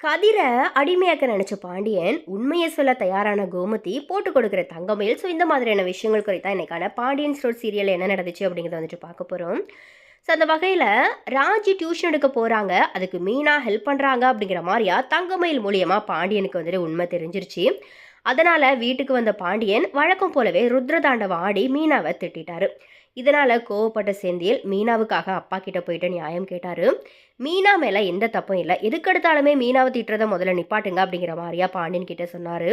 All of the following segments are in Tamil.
கதிரை அடிமையாக்க நினைச்ச பாண்டியன் உண்மையை சொல்ல தயாரான கோமதி போட்டு கொடுக்குற தங்கமயில். ஸோ இந்த மாதிரியான விஷயங்கள் குறித்தா இன்னைக்கான பாண்டியன் ஸ்டோர் சீரியல் என்ன நடந்துச்சு அப்படிங்கிறத வந்துட்டு பார்க்க போகிறோம் ஸோ அந்த வகையில் ராஜி டியூஷன் எடுக்க போகிறாங்க அதுக்கு மீனா ஹெல்ப் பண்ணுறாங்க அப்படிங்கிற மாதிரியா தங்கமயில் மூலியமாக பாண்டியனுக்கு வந்துட்டு உண்மை தெரிஞ்சிருச்சு. அதனால் வீட்டுக்கு வந்த பாண்டியன் வழக்கம் போலவே ருத்ரதாண்டவ ஆடி மீனாவை திட்டாரு இதனால் கோவப்பட்ட செந்தில் மீனாவுக்காக அப்பா கிட்ட போயிட்டு நியாயம் கேட்டார். மீனா மேலே எந்த தப்பும் இல்லை. எதுக்கெடுத்தாலுமே மீனாவை திட்டுறதை முதல்ல நிப்பாட்டுங்க அப்படிங்கிற மாதிரியா பாண்டியன் கிட்ட சொன்னார்.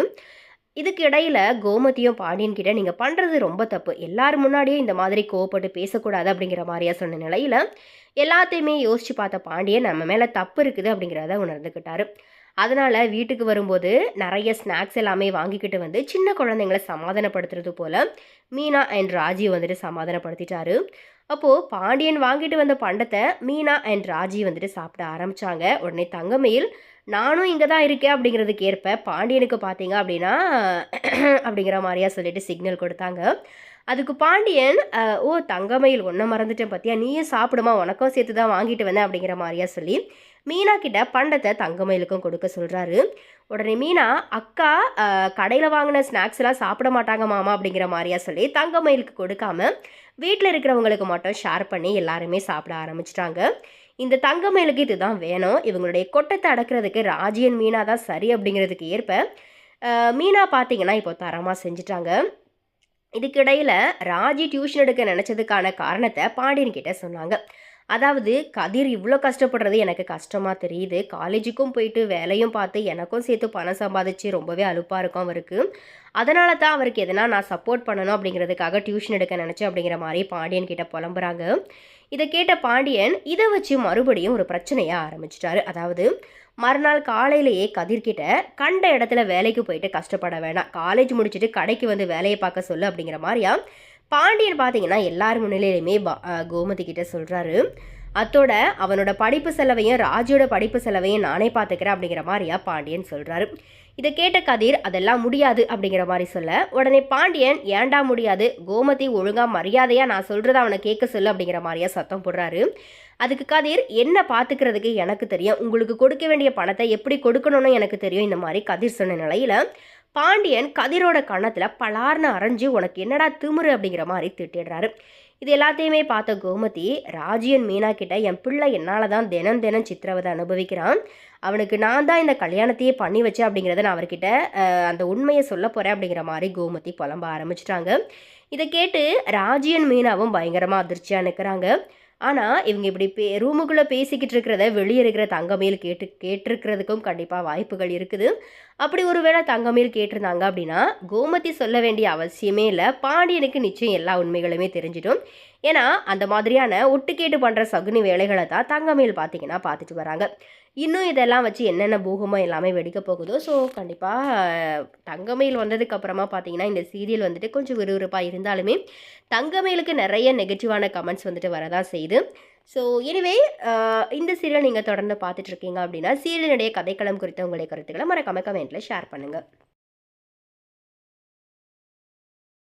இதுக்கு இடையில கோமதியும் பாண்டியன் கிட்ட நீங்கள் பண்ணுறது ரொம்ப தப்பு. எல்லாரும் முன்னாடியும் இந்த மாதிரி கோவப்பட்டு பேசக்கூடாது அப்படிங்கிற மாதிரியா சொன்ன நிலையில் எல்லாத்தையுமே யோசிச்சு பார்த்த பாண்டியன் நம்ம மேலே தப்பு இருக்குது அப்படிங்கிறத உணர்ந்துக்கிட்டாரு அதனால் வீட்டுக்கு வரும்போது நிறைய ஸ்நாக்ஸ் எல்லாமே வாங்கிக்கிட்டு வந்து சின்ன குழந்தைங்களை சமாதானப்படுத்துறது போல் மீனா அண்ட் ராஜி வந்துட்டு சமாதானப்படுத்திட்டாரு. அப்போது பாண்டியன் வாங்கிட்டு வந்த பண்டத்தை மீனா அண்ட் ராஜி வந்துட்டு சாப்பிட ஆரம்பித்தாங்க உடனே தங்கமையில் நானும் இங்கே தான் இருக்கேன் அப்படிங்கிறதுக்கு ஏற்ப பாண்டியனுக்கு பார்த்தீங்க அப்படின்னா அப்படிங்கிற மாதிரியா சொல்லிட்டு சிக்னல் கொடுத்தாங்க. அதுக்கு பாண்டியன் ஓ தங்கமயில் ஒன்றை மறந்துட்டேன் பார்த்தியா நீயும் சாப்பிடுமா? உனக்கும் சேர்த்து தான் வாங்கிட்டு வந்தேன் அப்படிங்கிற மாதிரியா சொல்லி மீனா கிட்ட பண்டத்தை தங்கமயிலுக்கும் கொடுக்க சொல்கிறாரு உடனே மீனா அக்கா கடையில் வாங்கின ஸ்நாக்ஸ் எல்லாம் சாப்பிட மாட்டாங்க மாமா அப்படிங்கிற மாதிரியா சொல்லி தங்கமயிலுக்கு கொடுக்காம வீட்டில் இருக்கிறவங்களுக்கு மட்டும் ஷேர் பண்ணி எல்லாருமே சாப்பிட ஆரம்பிச்சிட்டாங்க. இந்த தங்கமயிலுக்கு இதுதான் வேணும். இவங்களுடைய கொட்டத்தை அடக்கிறதுக்கு ராஜியன் மீனா தான் சரி அப்படிங்கிறதுக்கு ஏற்ப மீனா பார்த்தீங்கன்னா இப்போ தரமாக செஞ்சுட்டாங்க. இதுக்கிடையில் ராஜி டியூஷன் எடுக்க நினச்சதுக்கான காரணத்தை பாண்டியன் கிட்ட சொன்னாங்க. அதாவது கதிர் இவ்வளோ கஷ்டப்படுறது எனக்கு கஷ்டமாக தெரியுது. காலேஜுக்கும் போயிட்டு வேலையும் பார்த்து எனக்கும் சேர்த்து பணம் சம்பாதிச்சு ரொம்பவே அலுப்பாக இருக்கும் அவருக்கு. அதனால தான் அவருக்கு எதனா நான் சப்போர்ட் பண்ணணும் அப்படிங்கிறதுக்காக டியூஷன் எடுக்க நினச்சேன் அப்படிங்கிற மாதிரி பாண்டியன் கிட்ட புலம்புறாங்க. இதை கேட்ட பாண்டியன் இதை வச்சு மறுபடியும் ஒரு பிரச்சனையாக ஆரம்பிச்சிட்டாரு. அதாவது மறுநாள் காலையிலேயே கதிர்கிட்ட கண்ட இடத்துல வேலைக்கு போயிட்டு கஷ்டப்பட வேணாம். காலேஜ் முடிச்சுட்டு கடைக்கு வந்து வேலையை பார்க்க சொல்லு அப்படிங்கிற மாதிரியா பாண்டியன் பார்த்தீங்கன்னா எல்லார் முன்னிலையிலுமே பா- கோமதி கிட்ட சொல்கிறாரு அத்தோட அவனோட படிப்பு செலவையும் ராஜியோட படிப்பு செலவையும் நானே பார்த்துக்கிறேன் அப்படிங்கிற மாதிரியா பாண்டியன் சொல்கிறாரு இதை கேட்ட கதிர் அதெல்லாம் முடியாது அப்படிங்கிற மாதிரி சொல்ல உடனே பாண்டியன் ஏன்டா முடியாது? கோமதி ஒழுங்காக மரியாதையாக நான் சொல்கிறத அவனை கேட்க சொல்லு அப்படிங்கிற மாதிரியா சத்தம் போடுறாரு. அதுக்கு கதிர் என்ன பார்த்துக்கிறதுக்கு எனக்கு தெரியும்? உங்களுக்கு கொடுக்க வேண்டிய பணத்தை எப்படி கொடுக்கணும்னு எனக்கு தெரியும் இந்த மாதிரி கதிர் சொன்ன நிலையில் பாண்டியன் கதிரோட கன்னத்தில் பலார்னு அரைஞ்சு உனக்கு என்னடா திமிரு அப்படிங்கிற மாதிரி திட்டிடுறாரு. இது எல்லாத்தையுமே பார்த்த கோமதி ராஜியன் மீனா கிட்ட என் பிள்ளை என்னால் தான் தினம் தினம் சித்திரவதை அனுபவிக்கிறான். அவனுக்கு நான் தான் இந்த கல்யாணத்தையே பண்ணி வச்சேன் அப்படிங்கிறத நான் அவர்கிட்ட அந்த உண்மையை சொல்ல போகிறேன் அப்படிங்கிற மாதிரி கோமதி புலம்ப ஆரம்பிச்சிட்டாங்க. இதை கேட்டு ராஜியன் மீனாவும் பயங்கரமாக அதிர்ச்சியாக நிற்கிறாங்க ஆனால் இவங்க இப்படி பே ரூமுக்குள்ளே பேசிக்கிட்டு இருக்கிறத வெளியே இருக்கிற தங்கமேல் கேட்டு கேட்டிருக்கிறதுக்கும் கண்டிப்பாக வாய்ப்புகள் இருக்குது. அப்படி ஒருவேளை தங்கமேல் கேட்டிருந்தாங்க அப்படின்னா கோமதி சொல்ல வேண்டிய அவசியமே இல்லை. பாண்டியனுக்கு நிச்சயம் எல்லா உண்மைகளுமே தெரிஞ்சிடும். ஏன்னா அந்த மாதிரியான ஒட்டுக்கேட்டு பண்ணுற சகுனி வேலைகளை தான் தங்கமேல் பார்த்தீங்கன்னா பார்த்துட்டு வராங்க. இன்னும் இதெல்லாம் வச்சு என்னென்ன பூகமோ எல்லாமே வெடிக்க போகுதோ ஸோ கண்டிப்பாக தங்கமேல் வந்ததுக்கப்புறமா பார்த்தீங்கன்னா இந்த சீரியல் வந்துட்டு கொஞ்சம் விறுவிறுப்பாக இருந்தாலுமே தங்கமேலுக்கு நிறைய நெகட்டிவான கமெண்ட்ஸ் வந்துட்டு வரதான் செய்யுது. ஸோ எனிவே இந்த சீரியல் நீங்கள் தொடர்ந்து பார்த்துட்ருக்கீங்க அப்படின்னா சீரியலுடைய கதைக்களம் குறித்த உங்களுடைய கருத்துக்களை மறக்காம கமெண்ட்டில் ஷேர் பண்ணுங்கள்